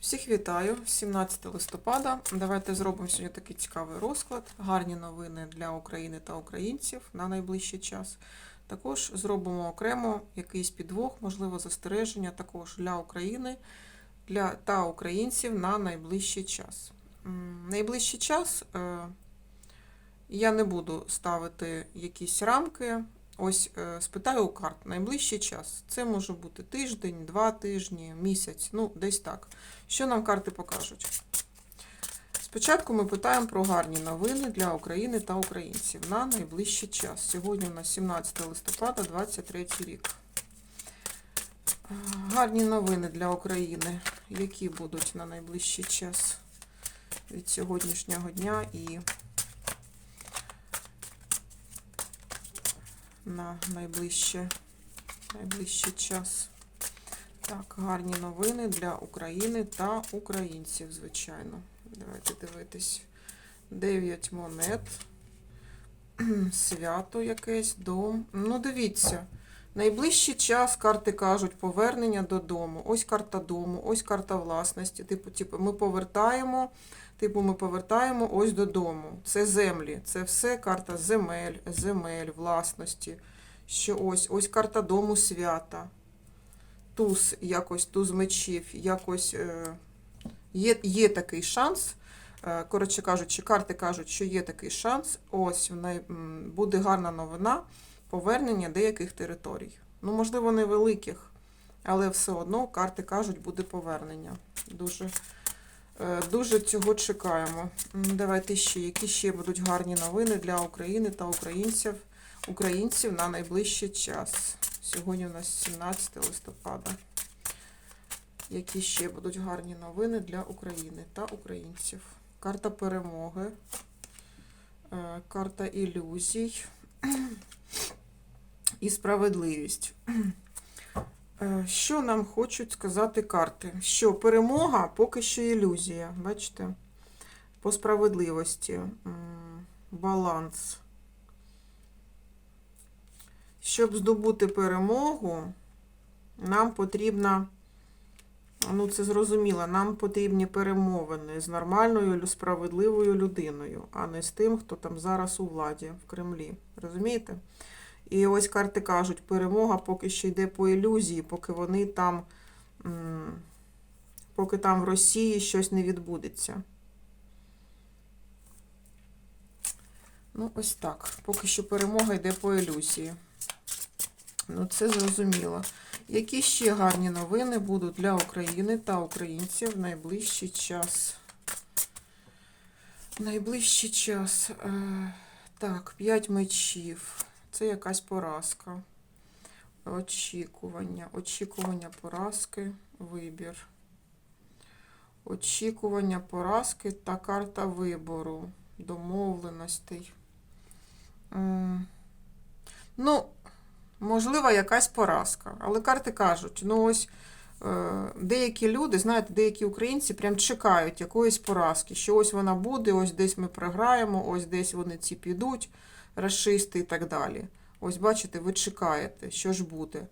Всіх вітаю, 17 листопада. Давайте зробимо сьогодні такий цікавий розклад. Гарні новини для України та українців на найближчий час. Також зробимо окремо якийсь підвох, можливо, застереження також для України для, та українців на найближчий час. Найближчий час е, я не буду ставити якісь рамки. Ось е, спитаю у карт найближчий час. Це може бути тиждень, два тижні, місяць, ну десь так. Що нам карти покажуть? Спочатку ми питаємо про гарні новини для України та українців на найближчий час. Сьогодні у нас 17 листопада, 23 рік. Гарні новини для України, які будуть на найближчий час від сьогоднішнього дня і на найближче, найближчий час. Так, гарні новини для України та українців, звичайно. Давайте дивитись. 9 монет. Свято якесь, дом. Ну, дивіться. Найближчий час карти кажуть повернення додому. Ось карта дому, ось карта власності. Типу, типу, ми повертаємо, типу, ми повертаємо ось додому. Це землі, це все карта земель, земель, власності. Що ось, ось карта дому свята. Туз, якось туз мечів, якось е, є, є такий шанс. Е, Коротше кажучи, карти кажуть, що є такий шанс. Ось в м, буде гарна новина повернення деяких територій. Ну, можливо, невеликих, але все одно карти кажуть, буде повернення. Дуже, е, дуже цього чекаємо. Давайте ще, які ще будуть гарні новини для України та українців, українців на найближчий час. Сьогодні у нас 17 листопада. Які ще будуть гарні новини для України та українців? Карта перемоги, е, карта ілюзій і справедливість. Е, Що нам хочуть сказати карти? Що перемога поки що ілюзія. Бачите? По справедливості. Баланс. Щоб здобути перемогу, нам потрібна, ну це зрозуміло, нам потрібні перемовини з нормальною, справедливою людиною, а не з тим, хто там зараз у владі в Кремлі. Розумієте? І ось карти кажуть, перемога поки що йде по ілюзії, поки вони там, поки там в Росії щось не відбудеться. Ну, ось так. Поки що перемога йде по ілюзії. Ну, це зрозуміло. Які ще гарні новини будуть для України та українців в найближчий час? В найближчий час. Е, так, 5 мечів. Це якась поразка. Очікування. Очікування поразки. Вибір. Очікування поразки та карта вибору. Домовленостей. Ну, можливо, якась поразка. Але карти кажуть, ну ось е, деякі люди, знаєте, деякі українці прям чекають якоїсь поразки, що ось вона буде, ось десь ми програємо, ось десь вони ці підуть, расисти і так далі. Ось бачите, ви чекаєте, що ж буде.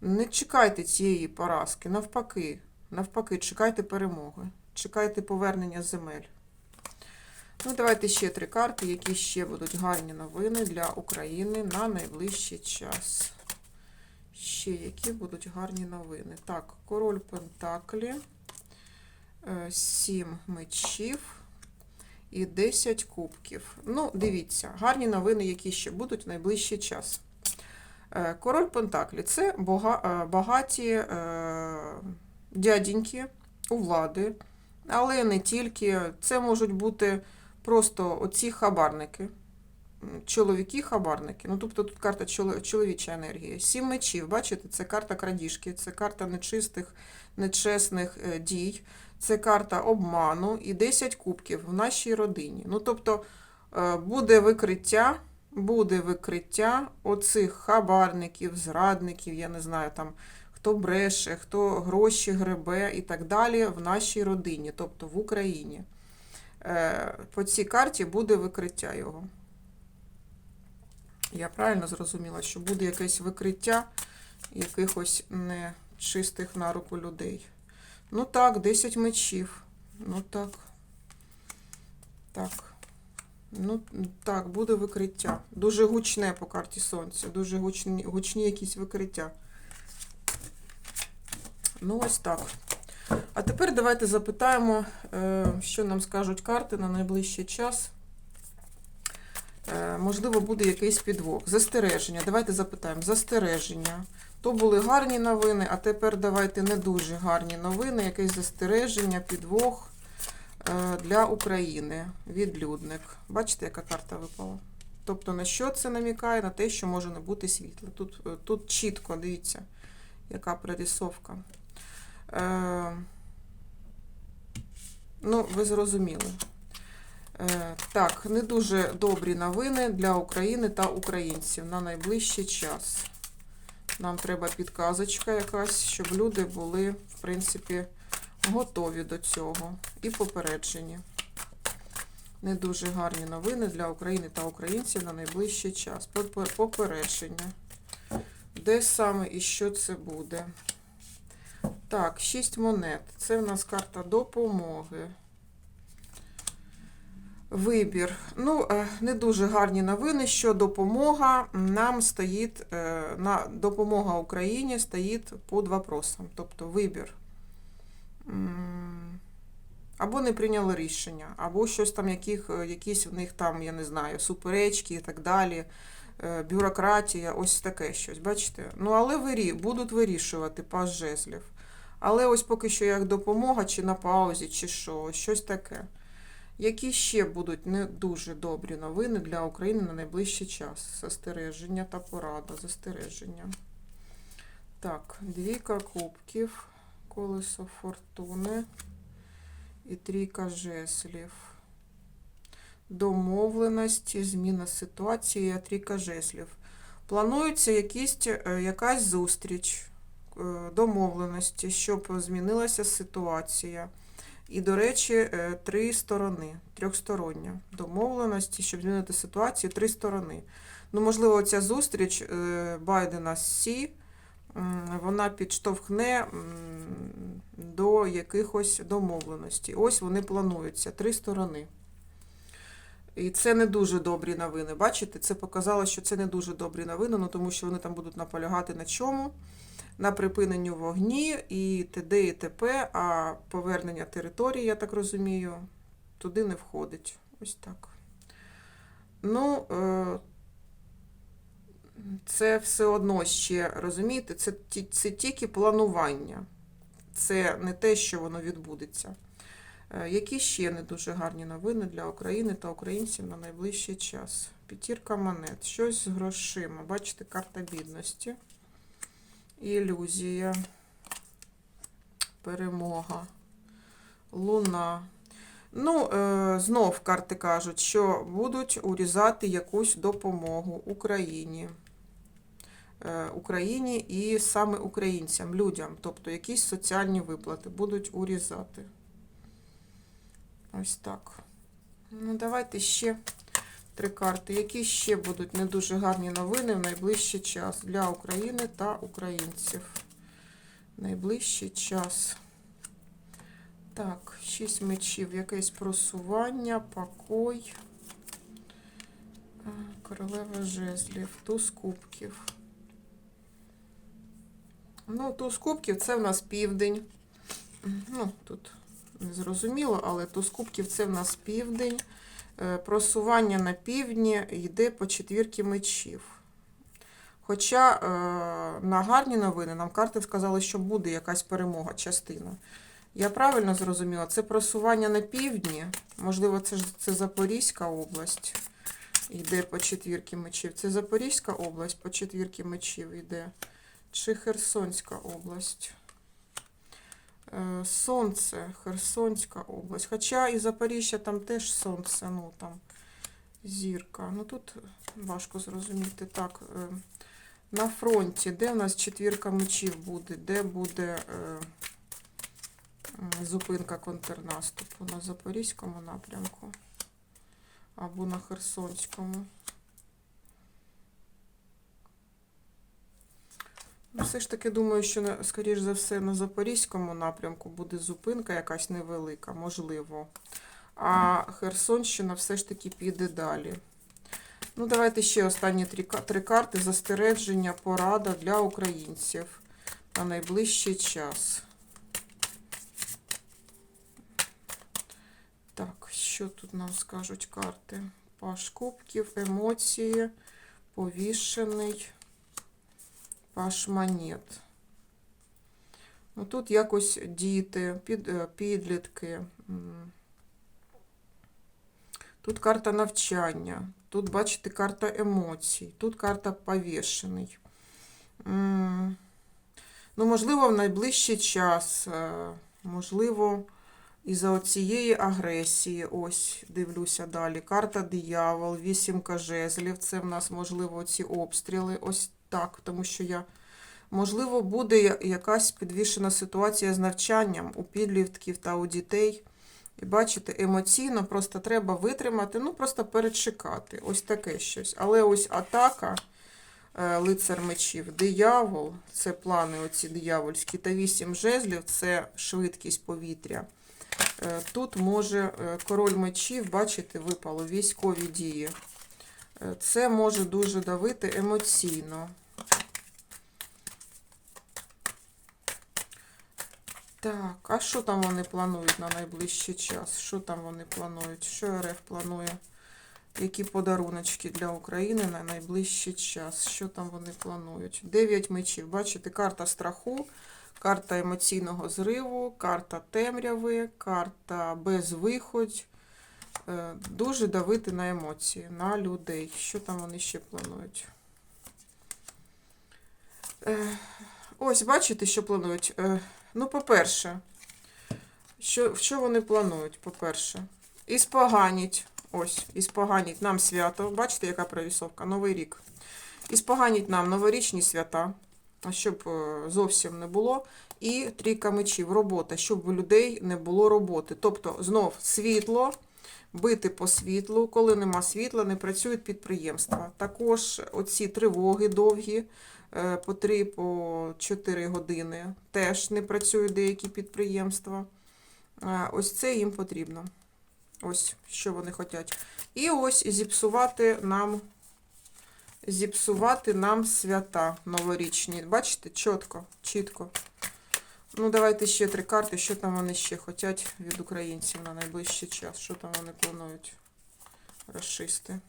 Не чекайте цієї поразки, навпаки, навпаки, чекайте перемоги, чекайте повернення земель. Ну, давайте ще три карти, які ще будуть гарні новини для України на найближчий час. Ще які будуть гарні новини. Так, король Пентаклі, е, сім мечів і 10 кубків. Ну, дивіться, гарні новини, які ще будуть в найближчий час. Е, Король Пентаклі це е, багаті е, дядіньки у влади, але не тільки. Це можуть бути просто оці хабарники. Чоловіки-хабарники. Ну, тобто тут карта чоло- чоловіча енергія. Сім мечів, бачите, це карта крадіжки, це карта нечистих, нечесних е, дій, це карта обману і 10 кубків в нашій родині. Ну, тобто е, буде викриття, буде викриття оцих хабарників, зрадників, я не знаю, там, хто бреше, хто гроші гребе і так далі в нашій родині, тобто в Україні. Е, По цій карті буде викриття його. Я правильно зрозуміла, що буде якесь викриття якихось нечистих на руку людей. Ну так, 10 мечів. Ну так. Так. Ну, так, буде викриття. Дуже гучне по карті сонця. Дуже гучні, гучні якісь викриття. Ну, ось так. А тепер давайте запитаємо, е, що нам скажуть карти на найближчий час. Е, Можливо, буде якийсь підвох. Застереження. Давайте запитаємо. Застереження. То були гарні новини, а тепер давайте не дуже гарні новини. Якесь застереження, підвох е, для України. Відлюдник. Бачите, яка карта випала? Тобто на що це намікає? На те, що може не бути світла. Тут, е, тут чітко, дивіться, яка прорисовка. Е, ну, ви зрозуміли. Е, так, не дуже добрі новини для України та українців на найближчий час. Нам треба підказочка якась, щоб люди були, в принципі, готові до цього і попереджені. Не дуже гарні новини для України та українців на найближчий час. Попередження. Де саме і що це буде? Так, 6 монет. Це в нас карта допомоги. Вибір. Ну, е, не дуже гарні новини, що допомога нам стоїть, е, на допомога Україні стоїть під вопросом. Тобто вибір. Або не прийняли рішення, або щось там, яких, е, якісь в них там, я не знаю, суперечки і так далі, бюрократія, ось таке щось. Бачите? Ну, але вирі, будуть вирішувати пас жезлів. Але ось поки що як допомога, чи на паузі, чи що, щось таке. Які ще будуть не дуже добрі новини для України на найближчий час? Застереження та порада. Застереження. Так, двійка кубків, колесо фортуни і трійка жеслів. Домовленості, зміна ситуації, трійка жеслів. Планується якісь, е, якась зустріч, е, домовленості, щоб змінилася ситуація. І, до речі, е, три сторони, трьохстороння домовленості, щоб змінити ситуацію, три сторони. Ну, можливо, ця зустріч е, Байдена з Сі, вона підштовхне до якихось домовленостей. Ось вони плануються, три сторони. І це не дуже добрі новини. Бачите, це показало, що це не дуже добрі новини, ну, тому що вони там будуть наполягати на чому? На припиненню вогні і т.д. і т.п., а повернення території, я так розумію, туди не входить. Ось так. Ну, е, це все одно ще, розумієте, це, це тільки планування. Це не те, що воно відбудеться. Е, Які ще не дуже гарні новини для України та українців на найближчий час? П'ятірка монет, щось з грошима. Бачите, карта бідності. Ілюзія, перемога, луна. Ну, е, знов карти кажуть, що будуть урізати якусь допомогу Україні. Е, Україні і саме українцям, людям, тобто якісь соціальні виплати будуть урізати. Ось так. Ну, давайте ще три карти. Які ще будуть не дуже гарні новини в найближчий час для України та українців. Найближчий час. Так, шість мечів, якесь просування, покой. Королева жезлів, туз кубків. Ну, туз кубків це в нас південь. Ну, тут не зрозуміло, але туз кубків це в нас південь. Е, Просування на півдні йде по четвірки мечів. Хоча е, на гарні новини нам карти сказали, що буде якась перемога, частина. Я правильно зрозуміла, це просування на півдні. Можливо, це це Запорізька область. Йде по четвірки мечів. Це Запорізька область по четвірки мечів йде. Чи Херсонська область? Е, Сонце, Херсонська область. Хоча і Запоріжжя там теж сонце, ну там зірка. Ну тут важко зрозуміти. Так, е, на фронті, де в нас четвірка мечів буде, де буде е, зупинка контрнаступу? На Запорізькому напрямку або на Херсонському. Все ж таки думаю, що скоріш за все на Запорізькому напрямку буде зупинка якась невелика, можливо. А Херсонщина все ж таки піде далі. Ну, давайте ще останні три, три карти. Застереження, порада для українців на найближчий час. Так, що тут нам скажуть карти? Паш кубків, емоції, повішений, паш монет. Ну, тут якось діти, під, е, підлітки. Тут карта навчання. Тут, бачите, карта емоцій. Тут карта повішений. Ну, можливо, в найближчий час. е, Можливо, із-за оцієї агресії, ось дивлюся далі. Карта диявол, вісімка жезлів. Це в нас, можливо, ці обстріли. Ось так, тому що я. Можливо, буде якась підвішена ситуація з навчанням у підлітків та у дітей. І бачите, емоційно просто треба витримати, ну просто перечекати. Ось таке щось. Але ось атака, е, лицар мечів, диявол, це плани оці диявольські, та вісім жезлів це швидкість повітря. Е, Тут може е, король мечів, бачите, випало військові дії. Це може дуже давити емоційно. Так, а що там вони планують на найближчий час? Що там вони планують? Що РФ планує? Які подаруночки для України на найближчий час? Що там вони планують? Дев'ять мечів. Бачите, карта страху, карта емоційного зриву, карта темряви, карта безвиходь. Е, Дуже давити на емоції, на людей. Що там вони ще планують? Е, Ось, бачите, що планують? Е, Ну, по-перше, що, що вони планують, по-перше? Іспоганіть. Ось, іспоганіть нам свято. Бачите, яка прорисовка? Новий рік. Іспоганіть нам новорічні свята, щоб зовсім не було. І трійка мечів, робота, щоб у людей не було роботи. Тобто, знов світло, бити по світлу. Коли нема світла, не працюють підприємства. Також оці тривоги довгі е, по 3 по 4 години теж не працюють деякі підприємства. Е, Ось це їм потрібно. Ось що вони хочуть. І ось зіпсувати нам зіпсувати нам свята новорічні. Бачите, чітко, чітко. Ну, давайте ще три карти. Що там вони ще хочуть від українців на найближчий час? Що там вони планують розшисти?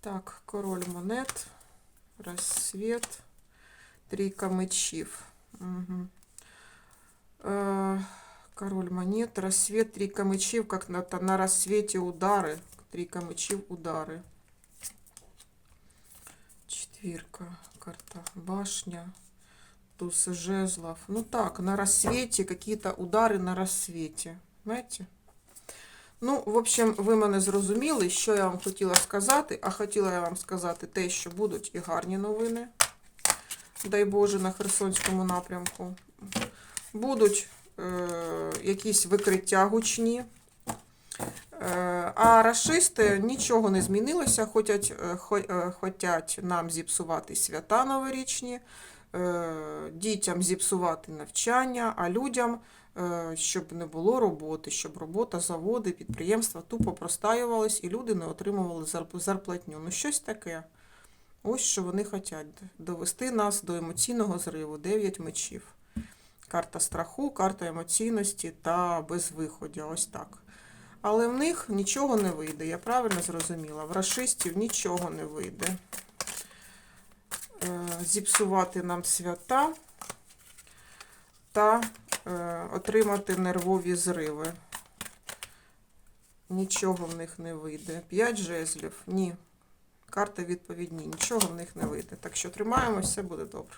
Так, король монет, розсвіт, трійка мечів. Угу. Э, король монет, рассвет, трійка мечів, как на, та- на рассвете удары. Трійка мечів, удари. Четвірка, карта башня, Туз жезлов. Ну так, на рассвете какие-то удары на рассвете. Знаєте? Ну, в общем, ви мене зрозуміли, що я вам хотіла сказати, а хотіла я вам сказати те, що будуть і гарні новини. Дай Боже, на Херсонському напрямку. Будуть е, якісь викриття гучні. Е, а рашисти нічого не змінилося, хотять, е, е, хотять нам зіпсувати свята новорічні, дітям зіпсувати навчання, а людям, е, щоб не було роботи, щоб робота, заводи, підприємства тупо простаювались і люди не отримували зарплатню. Ну, щось таке. Ось що вони хочуть довести нас до емоційного зриву. Дев'ять мечів. Карта страху, карта емоційності та безвиходя. Ось так. Але в них нічого не вийде. Я правильно зрозуміла. В рашистів нічого не вийде. Е, Зіпсувати нам свята та е, отримати нервові зриви. Нічого в них не вийде. П'ять жезлів. Ні. Карта відповідні. Нічого в них не вийде. Так що тримаємося, все буде добре.